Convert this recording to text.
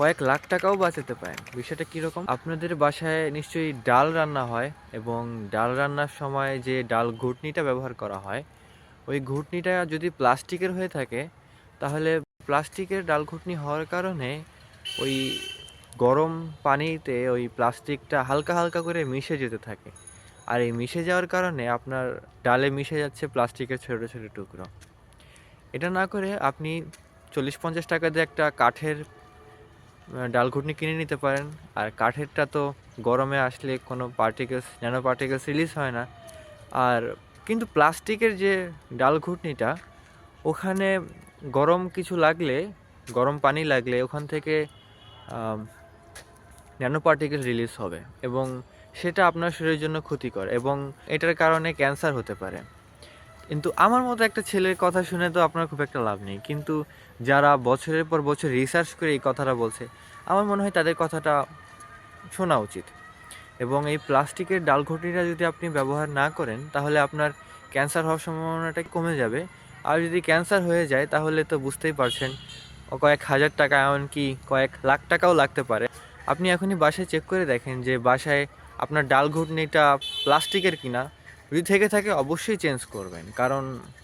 কয়েক লাখ টাকাও বাঁচাতে পারেন। বিষয়টা কীরকম? আপনাদের বাসায় নিশ্চয়ই ডাল রান্না হয় এবং ডাল রান্নার সময় যে ডাল ঘুটনিটা ব্যবহার করা হয়, ওই ঘুটনিটা যদি প্লাস্টিকের হয়ে থাকে, তাহলে প্লাস্টিকের ডাল ঘুটনি হওয়ার কারণে ওই গরম পানিতে ওই প্লাস্টিকটা হালকা হালকা করে মিশে যেতে থাকে। আর এই মিশে যাওয়ার কারণে আপনার ডালে মিশে যাচ্ছে প্লাস্টিকের ছোটো ছোটো টুকরো। এটা না করে আপনি চল্লিশ পঞ্চাশ টাকা দিয়ে একটা কাঠের ডাল ঘুটনি কিনে নিতে পারেন। আর কাঠেরটা তো গরমে আসলে কোনো পার্টিকেলস ন্যানো পার্টিকেলস রিলিজ হয় না। আর কিন্তু প্লাস্টিকের যে ডাল ঘুটনিটা, ওখানে গরম কিছু লাগলে, গরম পানি লাগলে ওখান থেকে ন্যানো পার্টিকেল রিলিজ হবে এবং সেটা আপনার শরীরের জন্য ক্ষতিকর এবং এটার কারণে ক্যান্সার হতে পারে। কিন্তু আমার মতো একটা ছেলের কথা শুনে তো আপনার খুব একটা লাভ নেই। কিন্তু যারা বছরের পর বছর রিসার্চ করে এই কথাটা বলছে, আমার মনে হয় তাদের কথাটা শোনা উচিত। এবং এই প্লাস্টিকের ডাল ঘটিটা যদি আপনি ব্যবহার না করেন, তাহলে আপনার ক্যান্সার হওয়ার সম্ভাবনাটা কমে যাবে। আর যদি ক্যান্সার হয়ে যায়, তাহলে তো বুঝতেই পারছেন কয়েক হাজার টাকা এমনকি কয়েক লাখ টাকাও লাগতে পারে। আপনি এখনই বাসায় চেক করে দেখেন যে বাসায় আপনার ডাল ঘুটনিটা প্লাস্টিকের কিনা। যদি থেকে থাকে অবশ্যই চেঞ্জ করবেন। কারণ